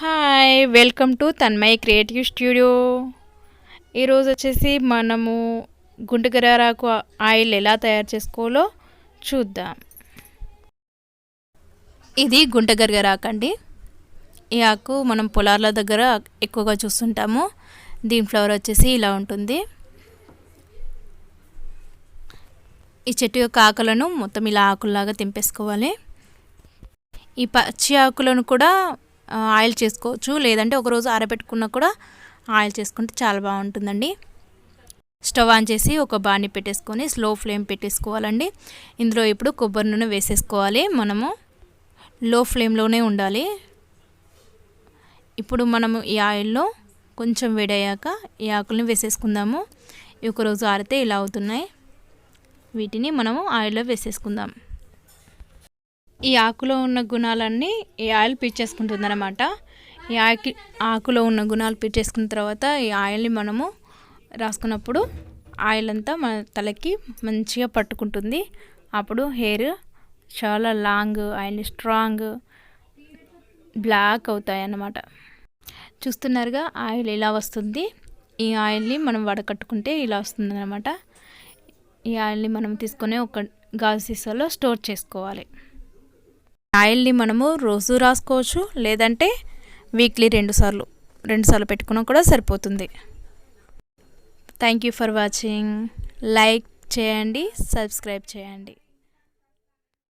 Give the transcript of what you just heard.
Hi welcome to Tanmay creative studio ఈరోజు వచ్చేసి మనము గుంటగరాకు ఆయిల్ ఎలా తయారు చేసుకోవాలో చూద్దాం. ఇది గుంటగరగరాకు అండి. ఈ ఆకు మనం పొలాల దగ్గర ఎక్కువగా చూస్తుంటాము. దీని ఫ్లవర్ వచ్చేసి ఇలా ఉంటుంది. ఈ చెట్టు యొక్క ఆకులను మొత్తం ఇలా ఆకుల్లాగా తెంపేసుకోవాలి. ఈ పచ్చి ఆకులను కూడా ఆయిల్ చేసుకోవచ్చు. లేదంటే ఒకరోజు ఆరబెట్టుకున్నా కూడా ఆయిల్ చేసుకుంటే చాలా బాగుంటుందండి. స్టవ్ ఆన్ చేసి ఒక బాణి పెట్టేసుకొని స్లో ఫ్లేమ్ పెట్టేసుకోవాలండి. ఇందులో ఇప్పుడు కొబ్బరి నూనె వేసేసుకోవాలి. మనము లో ఫ్లేమ్లోనే ఉండాలి. ఇప్పుడు మనము ఈ ఆయిల్లో కొంచెం వేడయ్యాక ఈ ఆకుల్ని వేసేసుకుందాము. ఒకరోజు ఆరితే ఇలా అవుతున్నాయి. వీటిని మనము ఆయిల్లో వేసేసుకుందాం. ఈ ఆకులో ఉన్న గుణాలన్నీ ఈ ఆయిల్ పీల్చేసుకుంటుంది అనమాట ఈ ఆకి ఆకులో ఉన్న గుణాలు పీల్చేసుకున్న తర్వాత ఈ ఆయిల్ని మనము రాసుకున్నప్పుడు ఆయిల్ అంతా మన తలకి మంచిగా పట్టుకుంటుంది. అప్పుడు హెయిర్ చాలా లాంగ్ అండ్ స్ట్రాంగ్ బ్లాక్ అవుతాయి అన్నమాట చూస్తున్నారుగా ఆయిల్ ఇలా వస్తుంది. ఈ ఆయిల్ని మనం వడకట్టుకుంటే ఇలా వస్తుంది అనమాట ఈ ఆయిల్ని మనం తీసుకొని ఒక గాజు సీసాలో స్టోర్ చేసుకోవాలి. ఆయిల్ని మనము రోజు రాసుకోవచ్చు లేదంటే వీక్లీ రెండుసార్లు రెండుసార్లు పెట్టుకున్నా కూడా సరిపోతుంది. Thank you for watching like చేయండి సబ్స్క్రైబ్ చేయండి.